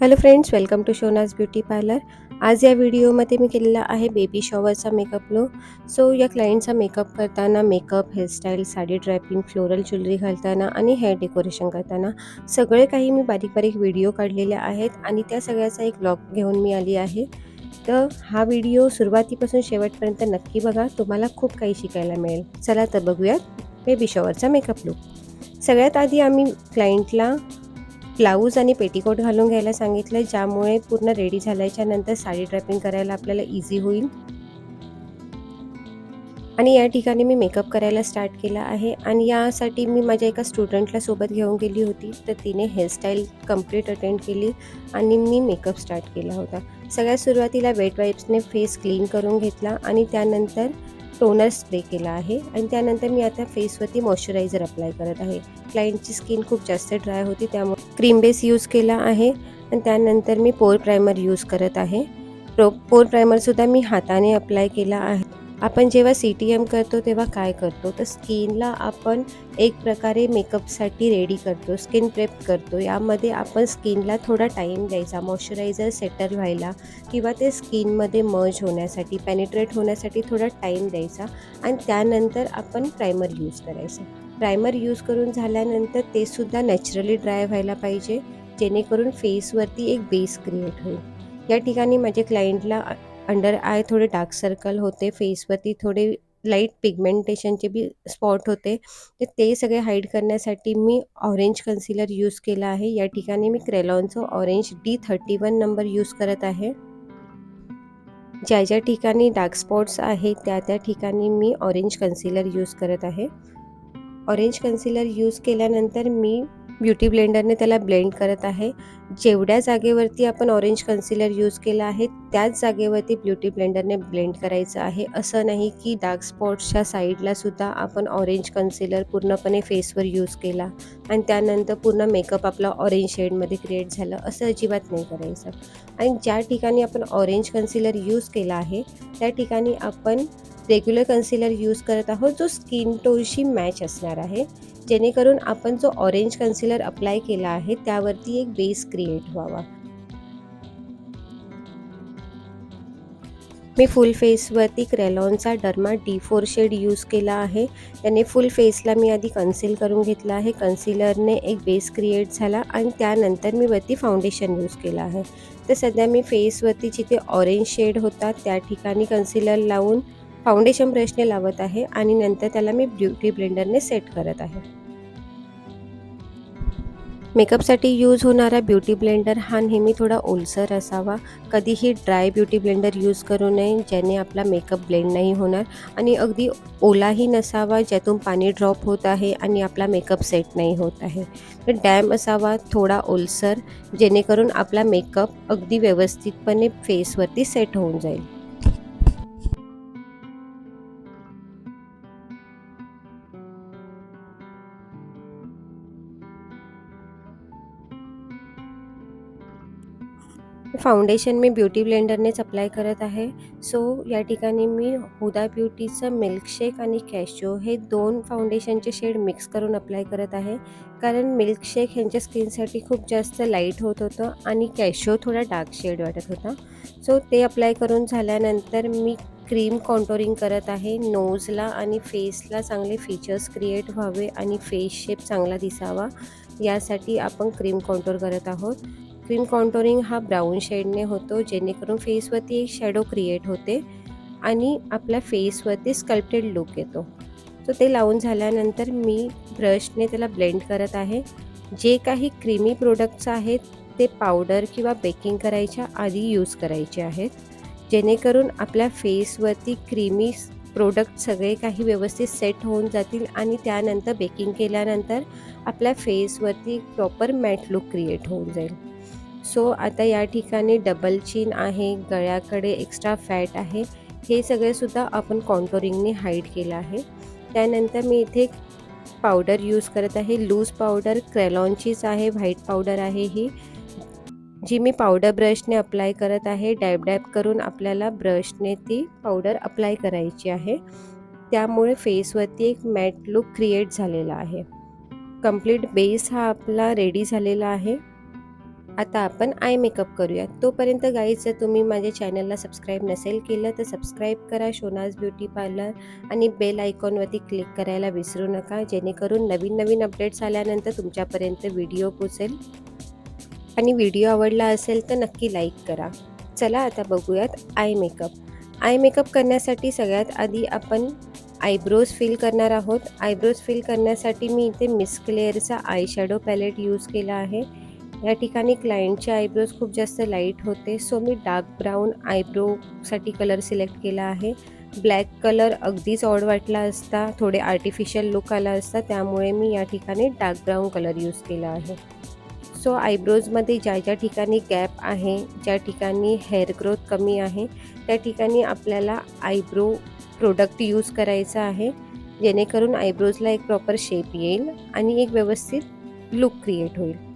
Hello friends welcome to Shona's beauty parlour आज या व्हिडिओमध्ये मी केलेला आहे बेबी शॉवरचा मेकअप लो सो या क्लायंटचा मेकअप करताना makeup hairstyle sari draping floral jewellery घालताना आणि हेअर डेकोरेशन करताना सगळे काही मी बारीक बारीक व्हिडिओ काढलेले आहेत आणि त्या सगळ्याचा एक ब्लॉग घेऊन मी आली आहे. तर हा व्हिडिओ सुरुवातीपासून शेवटपर्यंत नक्की बघा तुम्हाला खूप काही शिकायला मिळेल. चला तर बघूयात बेबी शॉवरचा मेकअप लुक सगळ्यात आधी आम्ही क्लायंटला ब्लाऊज आणि पेटीकोट घालून घ्यायला सांगितलं ज्यामुळे पूर्ण रेडी झाल्याच्यानंतर साडी ड्रॅपिंग करायला आपल्याला इझी होईल. आणि या ठिकाणी मी मेकअप करायला स्टार्ट केला आहे आणि यासाठी मी माझ्या एका स्टुडंटला सोबत घेऊन गेली होती तर तिने हेअरस्टाईल कंप्लीट अटेंड केली आणि मी मेकअप स्टार्ट केला होता. सगळ्यात सुरुवातीला वेट वाईप्सने फेस क्लीन करून घेतला आणि त्यानंतर टोनर स्प्रे केला आहे आणि त्यानंतर मी आता फेसवरती मॉइश्चरायझर अप्लाय करत आहे. क्लायंटची स्किन खूप जास्त ड्राय होती त्यामुळे क्रीम बेस यूज केला आहे. आणि त्यानंतर मी पोर प्रायमर यूज करत आहे. प्रो पोर प्रायमरसुद्धा मी हाताने अप्लाय केला आहे. आपण जेव्हा सी टी एम करतो तेव्हा काय करतो? तर स्किनला आपण एक प्रकारे मेकअपसाठी रेडी करतो स्किन प्रेप करतो. यामध्ये आपण स्किनला थोडा टाईम द्यायचा. मॉइश्चरायझर सेटल व्हायला किंवा ते स्किनमध्ये मर्ज होण्यासाठी पॅनिट्रेट होण्यासाठी थोडा टाईम द्यायचा. आणि त्यानंतर आपण प्रायमर यूज करायचं. प्रायमर यूज करून झाल्यानंतर ते सुद्धा नॅचरली ड्राय व्हायला पाहिजे जेणेकरून फेसवरती एक बेस क्रिएट होईल. या ठिकाणी माझ्या क्लायंटला अंडर आय थोडे डार्क सर्कल होते फेसवरती थोडे लाइट पिगमेंटेशनचे बी स्पॉट होते. तर ते सगळे हाईड करण्यासाठी मी ऑरेंज कन्सिलर यूज केला आहे. या ठिकाणी मी क्रेलॉनचं orange D thirty one number use करत आहे. ज्या ज्या ठिकाणी डार्क स्पॉट्स आहेत त्या त्या ठिकाणी मी ऑरेंज कन्सिलर यूज करत आहे. ऑरेंज कन्सिलर यूज केल्यानंतर मी ब्युटी ब्लेंडरने त्याला ब्लेंड करत आहे. जेवढ्या जागेवरती आपण ऑरेंज कन्सिलर यूज केला आहे त्याच जागेवरती ब्युटी ब्लेंडरने ब्लेंड करायचं आहे. असं नाही की डार्क स्पॉट्सच्या साईडला सुद्धा आपण ऑरेंज कन्सिलर पूर्णपणे फेसवर यूज केला आणि त्यानंतर पूर्ण मेकअप आपला ऑरेंज शेडमध्ये क्रिएट झालं असं अजिबात नाही करायचं. आणि ज्या ठिकाणी आपण ऑरेंज कन्सिलर यूज केला आहे त्या ठिकाणी आपण रेग्युलर कन्सिलर यूज करत आहोत जो स्किन टोनशी मॅच असणार आहे. जेणेकरून आपण जो ऑरेंज कन्सिलर अप्लाय केला आहे त्यावरती एक बेस क्रिएट व्हावा. मी फुल फेसवरती क्रेलॉनचा derma D four shade use केला आहे. त्याने फुल फेसला मी आधी कन्सिल करून घेतला आहे. कन्सिलरने एक बेस क्रिएट झाला आणि त्यानंतर मी वरती फाउंडेशन यूज केला आहे. तर सध्या मी फेसवरती जिथे ऑरेंज शेड होता त्या ठिकाणी कन्सिलर लावून फाउंडेशन ब्रशने लावत आहे आणि नंतर त्याला मी ब्युटी ब्लेंडरने सेट करत आहे. मेकअपसाठी यूज होणारा ब्युटी ब्लेंडर हा नेहमी थोडा ओलसर असावा. कधीही ड्राय ब्युटी ब्लेंडर यूज करू नये ज्याने आपला मेकअप ब्लेंड नाही होणार आणि अगदी ओलाही नसावा ज्यातून पाणी ड्रॉप होत आहे आणि आपला मेकअप सेट नाही होत आहे. तर डॅम असावा थोडा ओलसर जेणेकरून आपला मेकअप अगदी व्यवस्थितपणे फेसवरती सेट होऊन जाईल. फाउंडेशन मी ब्युटी ब्लेंडरनेच अप्लाय करत आहे. सो या ठिकाणी मी हुदा ब्युटीचं मिल्कशेक आणि कॅशो हे दोन फाउंडेशनचे शेड मिक्स करून अप्लाय करत आहे. कारण मिल्कशेक ह्यांच्या स्किनसाठी खूप जास्त लाइट होत होतं आणि कॅशो थोडा डार्क शेड वाटत होता. सो ते अप्लाय करून झाल्यानंतर मी क्रीम कॉन्टोरिंग करत आहे. नोजला आणि फेसला चांगले फीचर्स क्रिएट व्हावे आणि फेस शेप चांगला दिसावा. यासाठी आपण क्रीम कॉन्टोर करत आहोत. क्रीम कॉन्टोरिंग हा ब्राऊन शेडने होतो जेणेकरून फेसवरती एक शॅडो क्रिएट होते आणि आपल्या फेसवरती स्कल्प्टेड लुक येतो. सो ते लावून झाल्यानंतर मी ब्रशने त्याला ब्लेंड करत आहे. जे काही क्रीमी प्रोडक्ट्स आहेत ते पावडर किंवा बेकिंग करायच्या आधी यूज करायचे आहेत. जेणेकरून आपल्या फेसवरती क्रीमी प्रोडक्ट सगळे काही व्यवस्थित सेट होऊन जातील आणि त्यानंतर बेकिंग केल्यानंतर आपल्या फेसवरती प्रॉपर मॅट लुक क्रिएट होऊन जाईल. सो आता या ठिकाणी डबल चीन आहे गळ्याकडे एक्स्ट्रा फॅट आहे. हे सगळेसुद्धा आपण कॉन्टोरिंगने हाईड केलं आहे. त्यानंतर मी इथे पावडर यूज करत आहे. लूज पावडर क्रेलॉनचीच आहे व्हाईट पावडर आहे ही. जी मी पावडर ब्रशने अप्लाय करत आहे डॅब डॅब करून आपल्याला ब्रशने ती पावडर अप्लाय करायची आहे. त्यामुळे फेसवरती एक मॅट लुक क्रिएट झालेला आहे. कंप्लीट बेस हा आपला रेडी झालेला आहे. आता आपण आय मेकअप करूया तोपर्यंत गाईज जर तुम्ही माझ्या चॅनलला सबस्क्राईब नसेल केलं तर सबस्क्राईब करा शोनाज ब्युटी पार्लर आणि बेल आयकॉनवरती क्लिक करायला विसरू नका. जेणेकरून नवीन नवीन अपडेट्स आल्यानंतर तुमच्यापर्यंत व्हिडिओ पोचेल आणि व्हिडिओ आवडला असेल तर नक्की लाईक करा. चला आता बघूयात आय मेकअप. आय मेकअप करण्यासाठी सगळ्यात आधी आपण आयब्रोज फिल करणार आहोत. आयब्रोज फिल करण्यासाठी मी इथे मिस क्लेअरचा आय शॅडो पॅलेट यूज केला आहे. या ठिकाणी क्लायंटचे आयब्रोज खूप जास्त लाइट होते. सो मी डार्क ब्राऊन आयब्रोसाठी कलर सिलेक्ट केला आहे. ब्लॅक कलर अगदीच ऑड वाटला असता. थोडे आर्टिफिशियल लुक आला असता. त्यामुळे मी या ठिकाणी डार्क ब्राऊन कलर यूज केला आहे. सो आयब्रोजमध्ये ज्या ज्या ठिकाणी गॅप आहे ज्या ठिकाणी हेअर ग्रोथ कमी आहे त्या ठिकाणी आपल्याला आयब्रो प्रोडक्ट यूज करायचा आहे. जेणेकरून आयब्रोजला एक प्रॉपर शेप येईल आणि एक व्यवस्थित लुक क्रिएट होईल.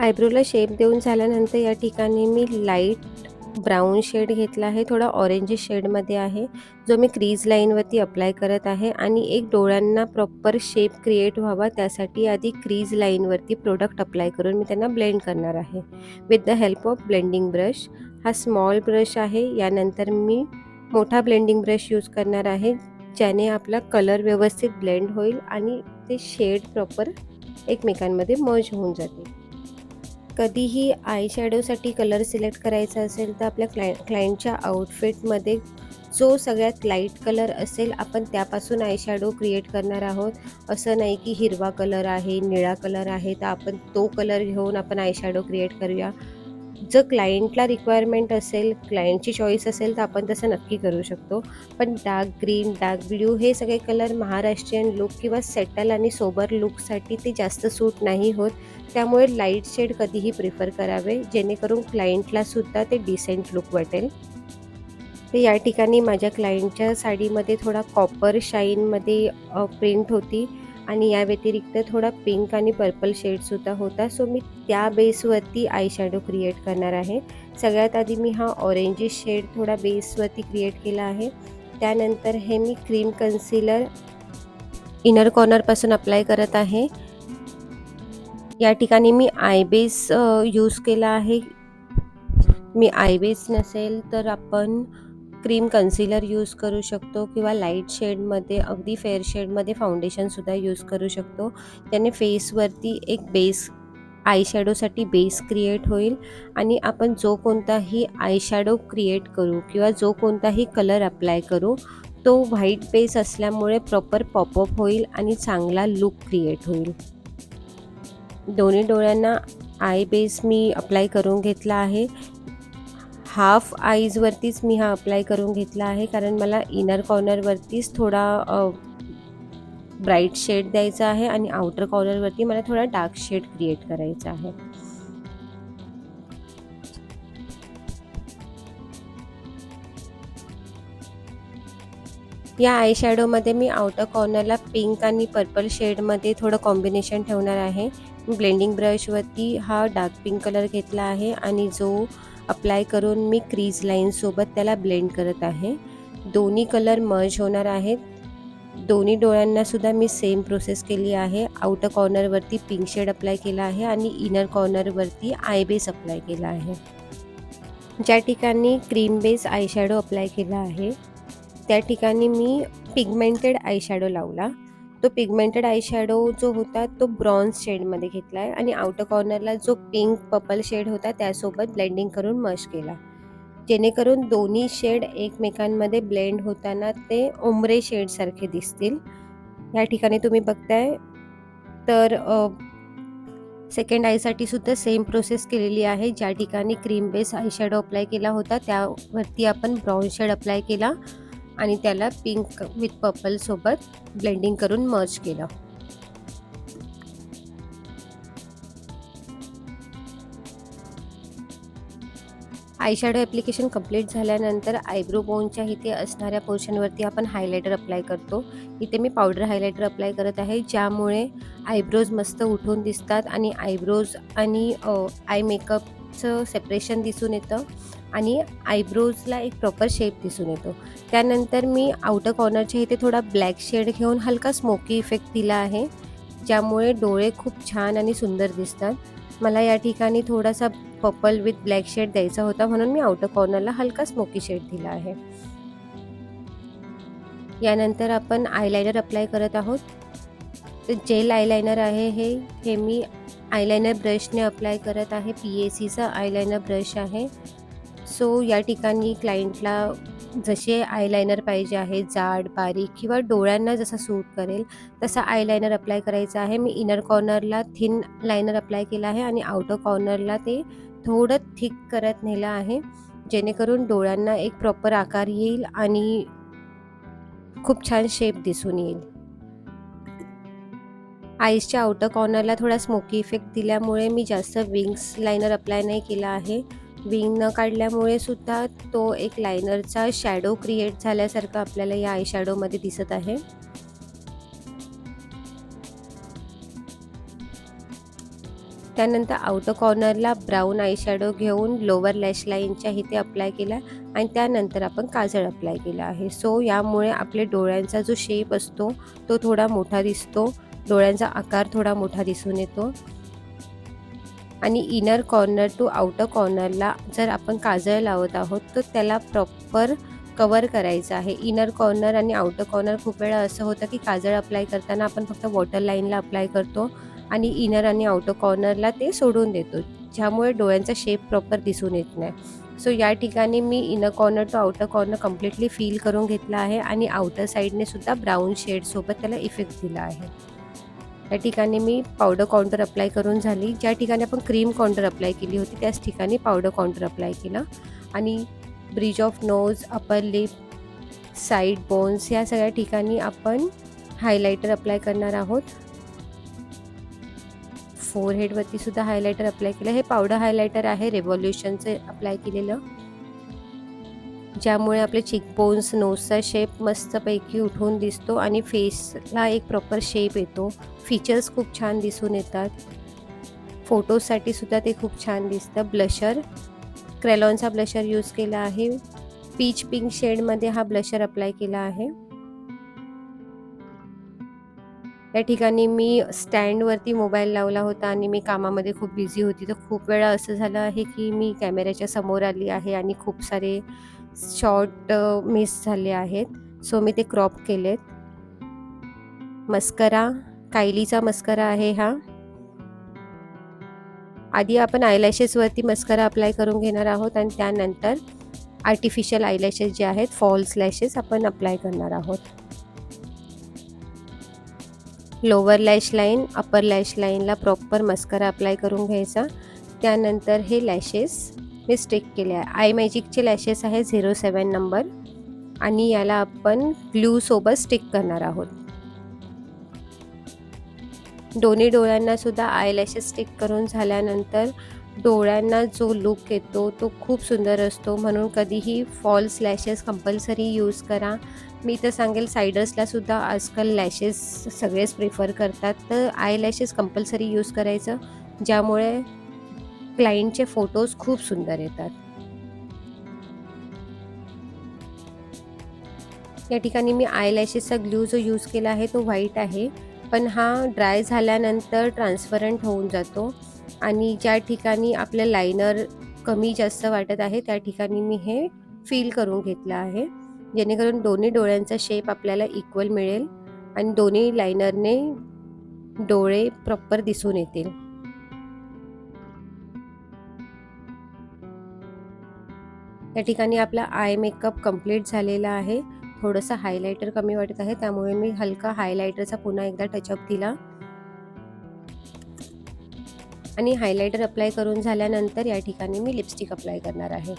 आयब्रोला शेप देऊन झाल्यानंतर या ठिकाणी मी लाइट ब्राऊन शेड घेतला आहे. थोडा ऑरेंज शेडमध्ये आहे. जो मी क्रीज लाईनवरती अप्लाय करत आहे आणि एक डोळ्यांना प्रॉपर शेप क्रिएट व्हावा त्यासाठी आधी क्रीज लाईनवरती प्रोडक्ट अप्लाय करून मी त्यांना ब्लेंड करणार आहे. With the help of blending brush. हा स्मॉल ब्रश आहे. यानंतर मी मोठा ब्लेंडिंग ब्रश यूज करणार आहे. ज्याने आपला कलर व्यवस्थित ब्लेंड होईल आणि ते शेड प्रॉपर एकमेकांमध्ये मर्ज होऊन जातील. कधीही आय शॅडोसाठी कलर सिलेक्ट करायचा असेल तर आपल्या क्लाय क्लायंटच्या आउटफिटमध्ये जो सगळ्यात लाइट कलर असेल आपण त्यापासून आय शॅडो क्रिएट करणार आहोत. असं नाही की हिरवा कलर आहे निळा कलर आहे तर आपण तो कलर घेऊन आपण आय शॅडो क्रिएट करूया. जर क्लायंटला रिक्वायरमेंट असेल क्लायंटची चॉईस असेल तर आपण तसं नक्की करू शकतो. पण डार्क ग्रीन डार्क ब्ल्यू हे सगळे कलर महाराष्ट्रीयन लुक किंवा सेटल आणि सोबर लुकसाठी ते जास्त सूट नाही होत. त्यामुळे लाइट शेड कधीही प्रिफर करावे. जेणेकरून क्लायंटलासुद्धा ते डिसेंट लुक वाटेल. तर या ठिकाणी माझ्या क्लायंटच्या साडीमध्ये थोडा कॉपर शाईनमध्ये प्रिंट होती. आणि या व्यतिरिक्त थोडा पिंक आणि पर्पल शेडसुद्धा होता. सो मी त्या बेसवरती आय शॅडो क्रिएट करणार आहे. सगळ्यात आधी मी हा ऑरेंजिश शेड थोडा बेसवरती क्रिएट केला आहे. त्यानंतर हे मी क्रीम कन्सिलर इनर कॉर्नरपासून अप्लाय करत आहे. या ठिकाणी मी आय बेस यूज केला आहे. मी आय बेस नसेल तर आपण क्रीम कन्सिलर यूज करू शकतो किंवा लाइट शेडमध्ये अगदी फेअर शेडमध्ये फाउंडेशनसुद्धा यूज करू शकतो. त्याने फेसवरती एक बेस आय शॅडोसाठी बेस क्रिएट होईल आणि आपण जो कोणताही आय शॅडो क्रिएट करू किंवा जो कोणताही कलर अप्लाय करू तो व्हाईट बेस असल्यामुळे प्रॉपर पॉपअप होईल आणि चांगला लुक क्रिएट होईल. दोन्ही डोळ्यांना आय बेस मी अप्लाय करून घेतला आहे. हाफ आईजवरतीच मी हा अप्लाय करून घेतला आहे. कारण मला इनर कॉर्नरवरतीच थोडा ब्राईट शेड द्यायचा आहे आणि आउटर कॉर्नरवरती मला थोडा डार्क शेड क्रिएट करायचा आहे. या आय शॅडोमध्ये मी आउटर कॉर्नरला पिंक आणि पर्पल शेडमध्ये थोडं कॉम्बिनेशन ठेवणार आहे. ब्लेंडिंग ब्रशवरती हा डार्क पिंक कलर घेतला आहे आणि जो अप्लाय करून मी क्रीज लाईनसोबत त्याला ब्लेंड करत आहे. दोन्ही कलर मर्ज होणार आहेत. दोन्ही डोळ्यांनासुद्धा मी सेम प्रोसेस केली आहे. आउटर कॉर्नरवरती पिंक शेड अप्लाय केला आहे आणि इनर कॉर्नरवरती आय बेस अप्लाय केला आहे. ज्या ठिकाणी cream base eye shadow apply केला आहे त्या ठिकाणी मी पिगमेंटेड आय शॅडो लावला. तो पिगमेंटेड आय शॅडो जो होता तो ब्रॉन्झ शेडमध्ये घेतला आहे आणि आउटर कॉर्नरला जो पिंक पर्पल शेड होता त्यासोबत ब्लेंडिंग करून मश केला. जेणेकरून दोन्ही शेड एकमेकांमध्ये ब्लेंड होताना ते ओमरे शेडसारखे दिसतील. या ठिकाणी तुम्ही बघताय. तर सेकंड आयसाठी सुद्धा सेम प्रोसेस केलेली आहे. ज्या ठिकाणी cream base eye shadow apply केला होता त्यावरती आपण ब्राऊन शेड अप्लाय केला. आणि त्याला पिंक विथ पर्पलसोबत ब्लेंडिंग करून मर्ज केलं. आयशॅडो ॲप्लिकेशन कंप्लीट झाल्यानंतर आयब्रो बोनच्या इथे असणाऱ्या पोर्शनवरती आपण हायलायटर अप्लाय करतो. इथे मी पावडर हायलायटर अप्लाय करत आहे ज्यामुळे आयब्रोज मस्त उठून दिसतात आणि आयब्रोज आणि आय मेकअप शेडचं सेपरेशन दिसून येतं आणि आयब्रोजला एक प्रॉपर शेप दिसून येतो. त्यानंतर मी आउटर कॉर्नरच्या इथे थोडा ब्लॅक शेड घेऊन हलका स्मोकी इफेक्ट दिला आहे ज्यामुळे डोळे खूप छान आणि सुंदर दिसतात. मला या ठिकाणी थोडासा पर्पल विथ ब्लॅक शेड द्यायचा होता म्हणून मी आउटर कॉर्नरला हलका स्मोकी शेड दिला आहे. यानंतर आपण आयलायनर अप्लाय करत आहोत. जेल आयलायनर आहे हे हे मी आयलायनर ब्रशने अप्लाय करत आहे. पी ए सीचा आयलायनर ब्रश आहे. सो या ठिकाणी क्लायंटला जसे आयलायनर पाहिजे आहे जाड बारीक किंवा डोळ्यांना जसा सूट करेल तसा आयलायनर अप्लाय करायचा आहे. मी इनर कॉर्नरला थिन लायनर अप्लाय केला आहे आणि आउटर कॉर्नरला ते थोडं थिक करत नेलं आहे. जेणेकरून डोळ्यांना एक प्रॉपर आकार येईल आणि खूप छान शेप दिसून येईल. आईसच्या आउटर कॉर्नरला थोडा स्मोकी इफेक्ट दिल्यामुळे मी जास्त विंग्स लायनर अप्लाय नाही केला आहे. विंग न काढल्यामुळे सुद्धा तो एक लायनरचा शॅडो क्रिएट झाल्यासारखं आपल्याला या आय शॅडोमध्ये दिसत आहे. त्यानंतर आउटर कॉर्नरला ब्राऊन आय शॅडो घेऊन लोअर लॅश लाईनच्या इथे अप्लाय केला आणि त्यानंतर आपण काजळ अप्लाय केला आहे. सो यामुळे आपले डोळ्यांचा जो शेप असतो तो थोडा मोठा दिसतो. डोळ्यांचा आकार थोडा मोठा दिसून येतो. आणि इनर कॉर्नर टू आउटर कॉर्नरला जर आपण काजळ लावत आहोत तर त्याला प्रॉपर कवर करायचं आहे. इनर कॉर्नर आणि आउटर कॉर्नर खूप वेळा असं होतं की काजळ अप्लाय करताना आपण फक्त वॉटर लाईनला अप्लाय करतो आणि इनर आणि आउटर कॉर्नरला ते सोडून देतो. ज्यामुळे डोळ्यांचा शेप प्रॉपर दिसून येत नाही. सो या ठिकाणी मी inner corner to outer corner completely fill करून घेतला आहे आणि आउटर साईडने सुद्धा ब्राऊन शेडसोबत त्याला इफेक्ट दिला आहे. त्या ठिकाणी मी पावडर काउंटर अप्लाय करून झाली. ज्या ठिकाणी आपण क्रीम काउंटर अप्लाय केली होती त्याच ठिकाणी पावडर काउंटर अप्लाय केलं. आणि bridge of nose upper lip side bones या सगळ्या ठिकाणी आपण हायलायटर अप्लाय करणार आहोत. फोरहेडवरती सुद्धा हायलायटर अप्लाय केलं. हे पावडर हायलायटर आहे रेव्हॉल्युशनचं अप्लाय केलेलं. ज्यामुळे आपले चिकबोन्स नोजचा शेप मस्तपैकी उठून दिसतो आणि फेसला एक प्रॉपर शेप येतो. फीचर्स खूप छान दिसून येतात. फोटोसाठी सुद्धा ते खूप छान दिसतं. ब्लशर क्रेलॉनचा ब्लशर यूज केला आहे. पीच पिंक शेडमध्ये हा ब्लशर अप्लाय केला आहे. या ठिकाणी मी स्टँडवरती मोबाईल लावला होता आणि मी कामामध्ये खूप बिझी होती. तर खूप वेळा असं झालं आहे की मी कॅमेऱ्याच्या समोर आली आहे आणि खूप सारे शॉर्ट मिस झाले आहेत. सो मी ते क्रॉप केलेत. मस्करा कायलीचा मस्करा आहे हा. आधी आपण आयलॅशेसवरती मस्करा अप्लाय करून घेणार आहोत आणि त्यानंतर आर्टिफिशियल आयलॅशेस जे आहेत फॉल्स लॅशेस आपण अप्लाय करणार आहोत. Lower lash line upper lash लाईनला प्रॉपर मस्करा अप्लाय करून घ्यायचा. त्यानंतर हे लॅशेस मी स्टिक केले आहे आय मॅजिकचे लॅशेस आहे झिरो सेवन नंबर आणि याला आपण ग्लूसोबत स्टिक करणार आहोत. दोन्ही डोळ्यांना सुद्धा आय लॅशेस स्टिक करून झाल्यानंतर डोळ्यांना जो लुक येतो तो खूप सुंदर असतो. म्हणून कधीही फॉल्स लॅशेस कंपल्सरी यूज करा. मी तर सांगेल सायडर्सला सुद्धा आजकाल लॅशेस सगळेच प्रिफर करतात. तर आय लॅशेस कंपल्सरी यूज करायचं ज्यामुळे क्लायंटचे फोटोज खूप सुंदर येतात. या ठिकाणी मी आय लॅशेसचा ग्लू जो यूज केला आहे तो व्हाईट आहे. पण हा ड्राय झाल्यानंतर ट्रान्सपरंट होऊन जातो. आणि ज्या ठिकाणी आपलं लायनर कमी जास्त वाटत आहे त्या ठिकाणी मी हे फील करून घेतलं आहे. जेणेकरून दोन्ही डोळ्यांचा शेप आपल्याला इक्वल मिळेल. आणि दोन्ही लायनरने डोळे प्रॉपर दिसून येतील. या ठिकाणी आपला आय मेकअप कंप्लीट झालेला आहे. थोडंसं हायलायटर कमी वाटत आहे. त्यामुळे मी हलका हायलायटरचा पुन्हा एकदा टचअप दिला. आणि हायलायटर अप्लाय करून झाल्यानंतर या ठिकाणी मी लिपस्टिक अप्लाय करणार आहे.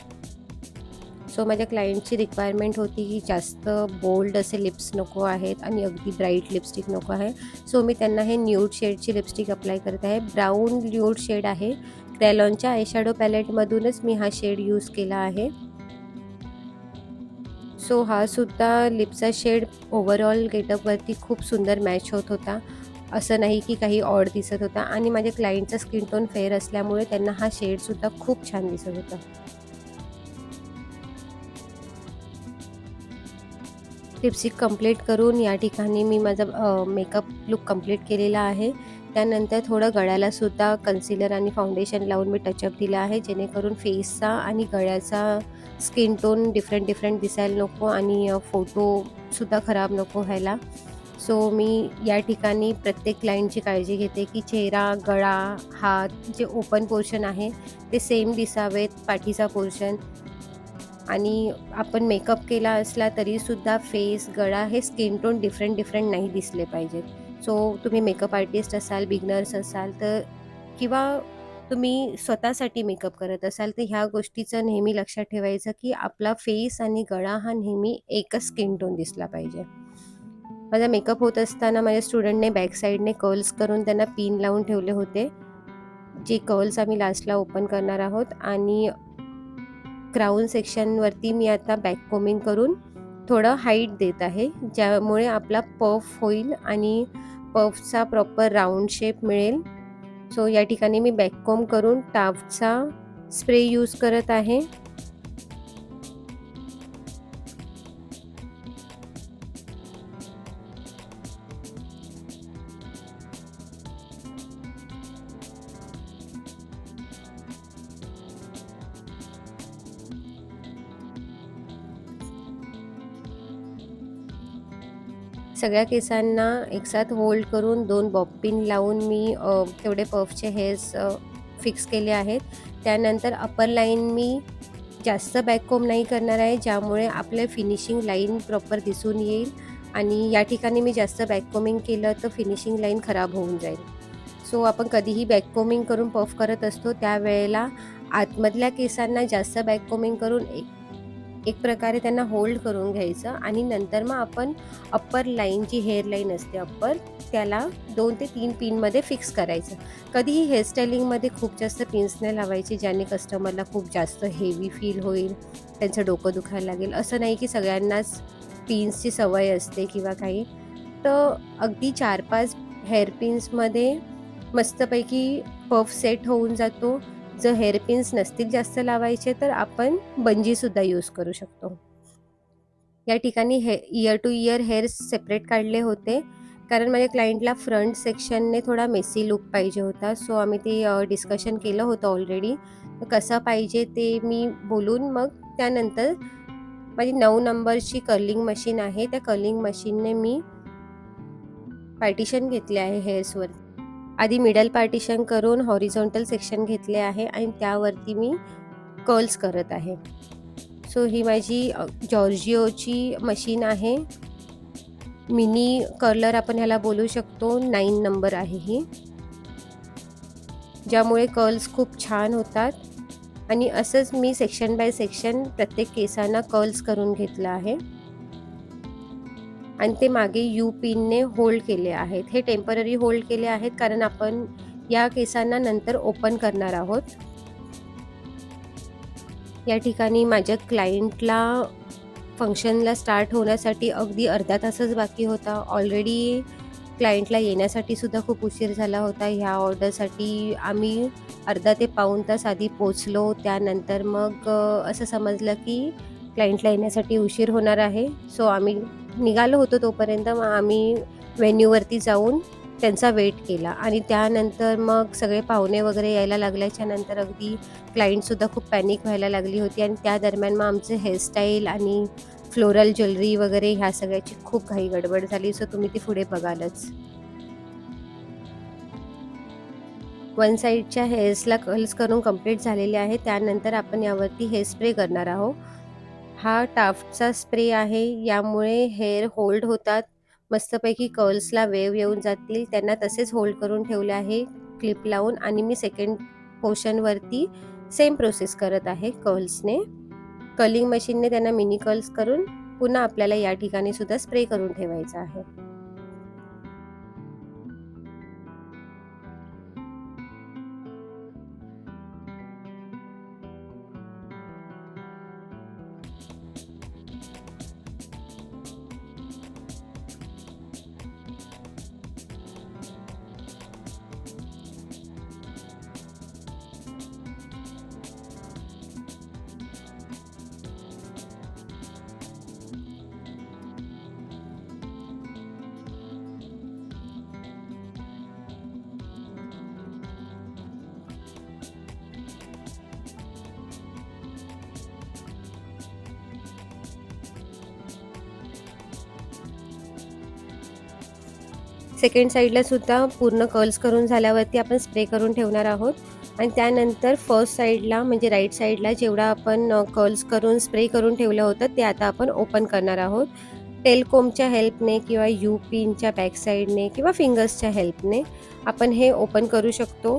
सो माझ्या क्लायंटची रिक्वायरमेंट होती की जास्त बोल्ड असे लिप्स नको आहेत आणि अगदी ब्राईट लिपस्टिक नको आहे. सो मी त्यांना हे न्यूड शेडची लिपस्टिक अप्लाय करत आहे. ब्राऊन न्यूड शेड आहे. क्रॅलॉनच्या आयशॅडो पॅलेटमधूनच मी हा शेड यूज केला आहे. सो हा सुद्धा लिपचा शेड ओव्हरऑल गेटअपवरती खूप सुंदर मॅच होत होता. असं नाही की काही ऑड दिसत होता आणि माझ्या क्लायंटचा स्किन टोन फेअर असल्यामुळे त्यांना हा शेडसुद्धा खूप छान दिसत होता. लिपस्टिक कंप्लीट करून या ठिकाणी मी माझा मेकअप लुक कंप्लीट केलेला आहे. त्यानंतर थोडं गळ्याला सुद्धा कन्सिलर आणि फाउंडेशन लावून मी टचअप दिला आहे जेणेकरून फेसचा आणि गळ्याचा स्किन टोन डिफरंट डिफरंट दिसायला नको आणि फोटोसुद्धा खराब नको व्हायला. सो मी या ठिकाणी प्रत्येक क्लायंटची काळजी घेते की चेहरा गळा हात जे ओपन पोर्शन आहे ते सेम दिसावेत पाठीचा पोर्शन आणि आपण मेकअप केला असला तरीसुद्धा फेस गळा हे स्किन टोन डिफरंट डिफरंट नाही दिसले पाहिजेत. सो तुम्ही मेकअप आर्टिस्ट असाल बिगनर्स असाल तर किंवा तुम्ही स्वतःसाठी मेकअप करत असाल तर ह्या गोष्टीचं नेहमी लक्षात ठेवायचं की आपला फेस आणि गळा हा नेहमी एकच स्किन टोन दिसला पाहिजे. माझा मेकअप होत असताना माझ्या स्टुडंटने बॅक साईडने कर्ल्स करून त्यांना पिन लावून ठेवले होते. जे कर्ल्स आम्ही लास्टला ओपन करणार आहोत आणि क्राऊन सेक्शनवरती मी आता बॅक कोमिंग करून थोडं हाईट देत आहे ज्यामुळे आपला पफ होईल आणि पफचा प्रॉपर राऊंड शेप मिळेल. सो या ठिकाणी मी बॅककॉम करून टाफचा स्प्रे यूज करत आहे. सगळ्या केसांना एकसाथ होल्ड करून दोन बॉपिन लावून मी तेवढे पफचे हेअर्स फिक्स केले आहेत. त्यानंतर अपर लाईन मी जास्त बॅककोम नाही करणार आहे ज्यामुळे आपले फिनिशिंग लाईन प्रॉपर दिसून येईल आणि या ठिकाणी मी जास्त बॅककोमिंग केलं तर फिनिशिंग लाईन खराब होऊन जाईल. सो आपण कधीही बॅककोमिंग करून पफ करत असतो त्यावेळेला आतमधल्या केसांना जास्त बॅककोमिंग करून एक एक प्रकारे त्यांना होल्ड करून घ्यायचं आणि नंतर मग आपण अप्पर लाईन जी हेअर लाईन असते अप्पर त्याला दोन ते तीन पिनमध्ये फिक्स करायचं. कधीही हेअरस्टाईलिंगमध्ये खूप जास्त पिन्स नाही लावायचे ज्याने कस्टमरला खूप जास्त हेवी फील होईल त्यांचं डोकं दुखायला लागेल. असं नाही की सगळ्यांनाच पिन्सची सवय असते किंवा काही. तर अगदी चार पाच हेअर पिन्समध्ये मस्तपैकी पफ सेट होऊन जातो. जर हेअरपिन्स नसतील जास्त लावायचे तर आपण बंजीसुद्धा यूज करू शकतो. या ठिकाणी हे ear to ear hair separate काढले होते. कारण माझ्या क्लायंटला फ्रंट सेक्शनने थोडा मेसी लुक पाहिजे होता. सो आम्ही ते डिस्कशन केलं होतं ऑलरेडी कसं पाहिजे ते मी बोलून मग त्यानंतर माझी नऊ नंबरची कर्लिंग मशीन आहे. त्या कर्लिंग मशीनने मी पार्टिशन घेतले आहे हेअर्सवर आधी मिडल पार्टिशन करून हॉरिझॉन्टल सेक्शन घेतले आहे आणि त्यावरती मी कर्ल्स करत आहे. सो ही माझी जॉर्जिओची मशीन आहे. मिनी कर्लर आपण ह्याला बोलू शकतो. नाईन नंबर आहे ही. ज्यामुळे कर्ल्स खूप छान होतात. आणि असंच मी सेक्शन बाय सेक्शन प्रत्येक केसांना कर्ल्स करून घेतलं आहे. आणि ते मागे यू पिनने होल्ड केले आहेत. हे टेंपररी होल्ड केले आहेत कारण आपण या केसांना नंतर ओपन करणार आहोत. या ठिकाणी माझ्या क्लायंटला फंक्शनला स्टार्ट होण्यासाठी अगदी अर्धा तासच बाकी होता. ऑलरेडी क्लायंटला येण्यासाठी सुद्धा खूप उशीर झाला होता. ह्या ऑर्डरसाठी आम्ही अर्धा ते पाऊण तास आधी पोचलो त्यानंतर मग असं समजलं की क्लायंटला येण्यासाठी उशीर होणार आहे. सो आम्ही निघालो होतो तोपर्यंत मग आम्ही व्हेन्यूवरती जाऊन त्यांचा वेट केला. आणि त्यानंतर मग सगळे पाहुणे वगैरे यायला लागल्याच्या नंतर अगदी क्लायंटसुद्धा खूप पॅनिक व्हायला लागली होती. आणि त्या दरम्यान मग आमचे हेअरस्टाईल आणि फ्लोरल ज्वेलरी वगैरे ह्या सगळ्याची खूप घाई गडबड झाली. सो तुम्ही ती पुढे बघालच. वन साईडच्या हेअर्सला कर्ल्स करून कंप्लीट झालेले आहे. त्यानंतर आपण यावरती हेअर स्प्रे करणार आहोत. हा टाफ्टचा स्प्रे आहे यामुळे हेअर होल्ड होतात. मस्तपैकी कर्ल्सला वेव येऊन जातील. त्यांना तसेच होल्ड करून ठेवले आहे. क्लिप लावून आणि मी सेकंड पोर्शनवरती सेम प्रोसेस करत आहे कर्ल्सने. कलिंग मशीनने त्यांना मिनी कर्ल्स करून पुन्हा आपल्याला या ठिकाणी सुद्धा स्प्रे करून ठेवायचा आहे. सेकंड साईडला सुद्धा पूर्ण कर्ल्स करून झाल्यावरती आपण स्प्रे करून ठेवणार आहोत. आणि त्यानंतर फर्स्ट साईडला म्हणजे राईट साईडला जेवढा आपण कर्ल्स करून स्प्रे करून ठेवलं होतं ते आता आपण ओपन करणार आहोत. टेलकोमच्या हेल्पने किंवा यू पिनच्या बॅकसाईडने किंवा फिंगर्सच्या हेल्पने आपण हे ओपन करू शकतो.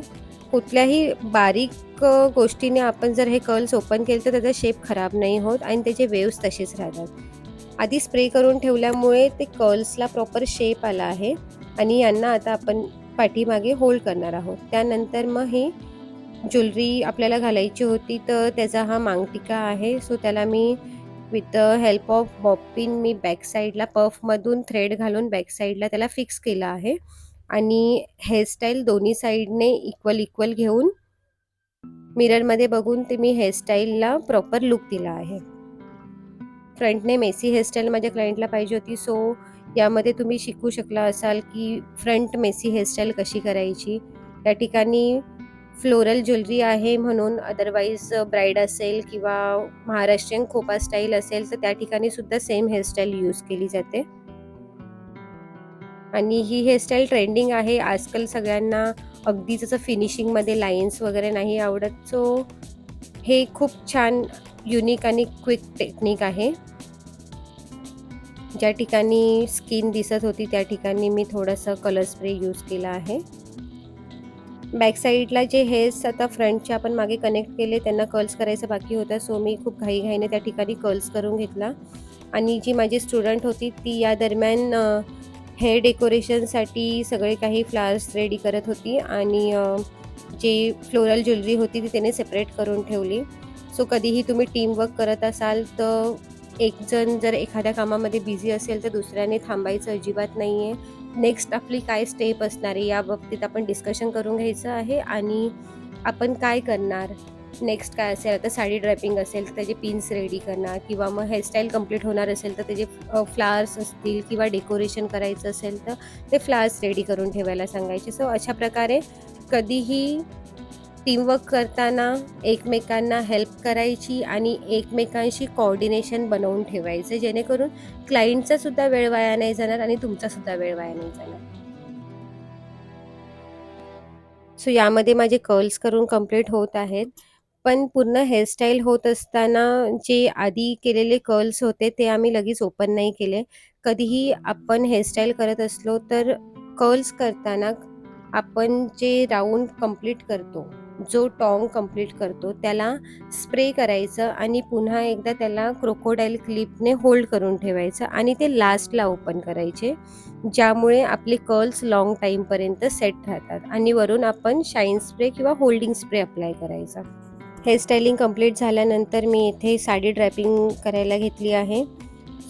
कुठल्याही बारीक गोष्टीने आपण जर हे कर्ल्स ओपन केले तर त्याचा शेप खराब नाही होत आणि त्याचे वेव्स तसेच राहतात. आधी स्प्रे करून ठेवल्यामुळे ते कर्ल्सला प्रॉपर शेप आला आहे. आणि यांना आता आपण पाठीमागे होल्ड करणार आहोत. त्यानंतर मग ही ज्वेलरी आपल्याला घालायची होती तर त्याचा हा मांगटिका आहे. सो त्याला मी with the help of bobby pin me back साईडला पफमधून थ्रेड घालून बॅक साईडला त्याला फिक्स केलं आहे. आणि हेअरस्टाईल दोन्ही साईडने इक्वल इक्वल घेऊन मिररमध्ये बघून ते मी हेअरस्टाईलला प्रॉपर लुक दिला आहे. फ्रंटने मेसी हेअरस्टाईल माझ्या क्लायंटला पाहिजे होती. सो यामध्ये तुम्ही शिकू शकला असाल की फ्रंट मेसी हेअरस्टाईल कशी करायची? त्या ठिकाणी फ्लोरल ज्वेलरी आहे म्हणून अदरवाईज ब्राईड असेल किंवा महाराष्ट्रीयन खोपा स्टाईल असेल तर त्या ठिकाणी सुद्धा सेम हेअरस्टाईल यूज केली जाते. आणि ही हेअरस्टाईल ट्रेंडिंग आहे. आजकाल सगळ्यांना अगदी जसं फिनिशिंगमध्ये लाईन्स वगैरे नाही आवडत सो हे खूप छान युनिक आणि क्विक टेक्निक आहे. ज्या ठिकाणी स्किन दिसत होती त्या ठिकाणी मी थोडंसं कलर स्प्रे यूज केला आहे. बॅक साईडला जे हेअर्स आता फ्रंटचे आपण मागे कनेक्ट केले त्यांना कर्ल्स करायचं बाकी होतं. सो मी खूप घाईघाईने त्या ठिकाणी कर्ल्स करून घेतला. आणि जी माझी स्टुडंट होती ती या दरम्यान हेअर डेकोरेशनसाठी सगळे काही फ्लावर्स रेडी करत होती. आणि जी जे फ्लोरल ज्वेलरी होती ती त्याने सेपरेट करून ठेवली. सो कधीही तुम्ही टीमवर्क करत असाल तर एक जण जर एखाद्या कामामध्ये बिझी असेल तर दुसऱ्याने थांबायचं अजिबात नाही आहे नेक्स्ट आपली काय स्टेप असणार आहे या बाबतीत आपण डिस्कशन करून घ्यायचं आहे आणि आपण काय करणार? नेक्स्ट काय असेल? आता साडी ड्रायपिंग असेल तर त्याचे पिन्स रेडी करणार किंवा मग हेअरस्टाईल कंप्लीट होणार असेल तर त्याचे फ्लावर्स असतील किंवा डेकोरेशन करायचं असेल तर ते फ्लावर्स रेडी करून ठेवायला सांगायचे. सो अशा प्रकारे कधीही टीमवर्क करताना एकमेकांना हेल्प करायची आणि एकमेकांशी कोऑर्डिनेशन बनवून ठेवायचं जेणेकरून क्लायंटचा सुद्धा वेळ वाया नाही जाणार आणि तुमचा सुद्धा वेळ वाया नाही जाणार. सो यामध्ये माझे कर्ल्स करून कंप्लीट होत आहेत. पण पूर्ण हेअरस्टाईल होत असताना जे आधी केलेले कर्ल्स होते ते आम्ही लगेच ओपन नाही केले. कधीही आपण हेअरस्टाईल करत असलो तर कर्ल्स करताना आपण जे राऊंड कंप्लीट करतो जो टॉंग कंप्लीट करतो त्याला स्प्रे करायचं आणि पुन्हा एकदा त्याला क्रोकोडाईल क्लिपने होल्ड करून ठेवायचं आणि ते लास्टला ओपन करायचे ज्यामुळे आपले कर्ल्स लॉंग टाईमपर्यंत सेट राहतात आणि वरून आपण शाईन स्प्रे किंवा होल्डिंग स्प्रे अप्लाय करायचा. हेअरस्टाईलिंग कंप्लीट झाल्यानंतर मी इथे साडी ड्रॅपिंग करायला घेतली आहे.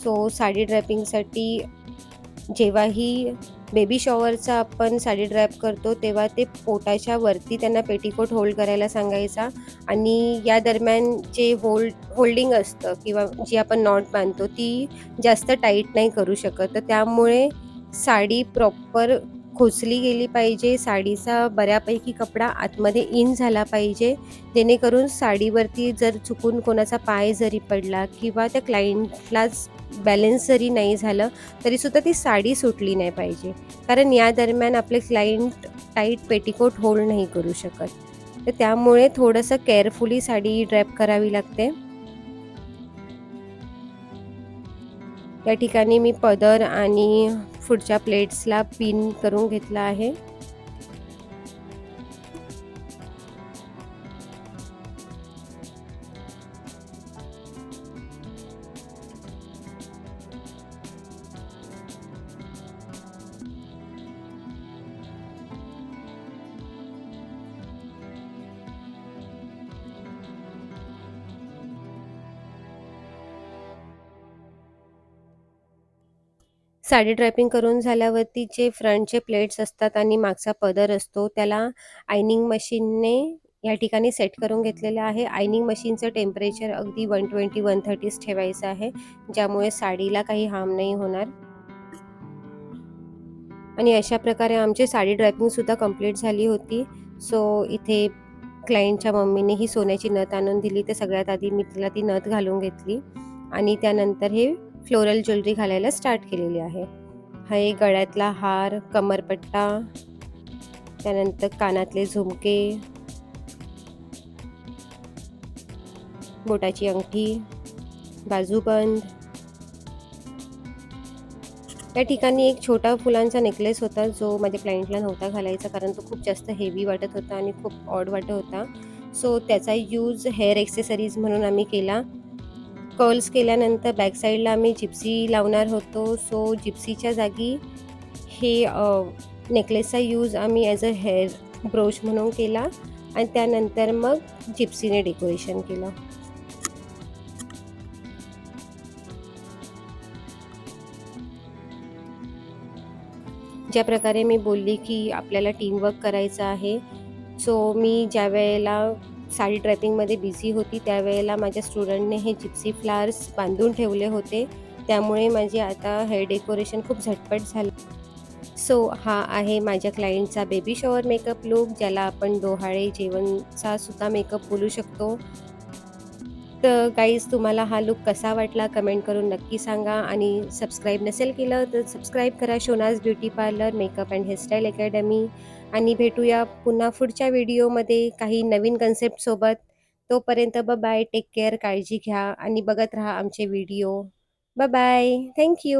सो साडी ड्रॅपिंगसाठी जेव्हाही बेबी शॉवरचा आपण साडी ड्रॅप करतो तेव्हा ते पोटाच्या वरती त्यांना पेटीकोट होल्ड करायला सांगायचा. आणि या दरम्यान जे होल्ड होल्डिंग असतं किंवा जी आपण नॉट बांधतो ती जास्त टाईट नाही करू शकत. तर त्यामुळे साडी प्रॉपर खोचली गेली पाहिजे साडीचा बऱ्यापैकी कपडा आतमध्ये इन झाला पाहिजे जेणेकरून साडीवरती जर चुकून कोणाचा पाय जरी पडला किंवा त्या क्लायंटलाच बॅलेन्स जरी नाही झालं तरीसुद्धा ती साडी सुटली नाही पाहिजे. कारण या दरम्यान आपले क्लायंट टाईट पेटीकोट होल्ड नाही करू शकत. तर त्यामुळे थोडंसं केअरफुली साडी ड्रॅप करावी लागते. या ठिकाणी मी पदर आणि पुढच्या प्लेट्सला पिन करून घेतला आहे. साडी ड्रॅपिंग करून झाल्यावरती जे फ्रंटचे प्लेट्स असतात आणि मागचा पदर असतो त्याला आयनिंग मशीनने या ठिकाणी सेट करून घेतलेलं आहे. आयनिंग मशीनचं टेम्परेचर अगदी वन ट्वेंटी वन थर्टीच ठेवायचं आहे ज्यामुळे साडीला काही हार्म नाही होणार. आणि अशा प्रकारे आमची साडी ड्रायपिंगसुद्धा कंप्लीट झाली होती. सो इथे क्लायंटच्या मम्मीने ही सोन्याची नथ आणून दिली. तर सगळ्यात आधी मी तिला ती नथ घालून घेतली. आणि त्यानंतर हे फ्लोरल ज्वेलरी घालायला स्टार्ट केलेली आहे. हे गळ्यातला हार कमरपट्टा त्यानंतर कानातले झुमके बोटाची अंगठी बाजूबंद. या ठिकाणी एक छोटा फुलांचा नेकलेस होता जो माझ्या क्लायंटला नव्हता घालायचा कारण तो खूप जास्त हेवी वाटत होता आणि खूप ऑड वाटत होता. सो त्याचा यूज हेअर एक्सेसरीज म्हणून आम्ही केला. कर्ल्स केल्यानंतर बॅक साईडला आम्ही जिप्सी लावणार होतो. सो जिप्सीच्या जागी हे नेकलेसचा यूज आम्ही ॲज अ हेअर ब्रोच म्हणून केला. आणि त्यानंतर मग जिप्सीने डेकोरेशन केलं. ज्या प्रकारे मी बोलली की आपल्याला टीमवर्क करायचं आहे. सो मी ज्या वेळेला साडी ड्रॅपिंगमध्ये बिझी होती. त्यावेळेला माझ्या स्टुडंटने हे जिप्सी फ्लावर्स बांधून ठेवले होते. त्यामुळे माझे आता हेअर डेकोरेशन खूप झटपट झालं. सो हा आहे माझ्या क्लायंटचा बेबी शॉवर मेकअप लुक ज्याला आपण डोहाळे जेवणचा सुद्धा मेकअप बोलू शकतो. तर गाईज तुम्हाला हा लुक कसा वाटला कमेंट करून नक्की सांगा आणि सबस्क्राईब नसेल केलं तर सबस्क्राईब करा. Shona's beauty parlour makeup and hairstyle academy. आणि भेटूया पुन्हा पुढच्या व्हिडिओमध्ये काही नवीन कन्सेप्टसोबत तोपर्यंत ब बाय टेक केअर काळजी घ्या आणि बघत राहा आमचे व्हिडिओ. ब बाय थँक्यू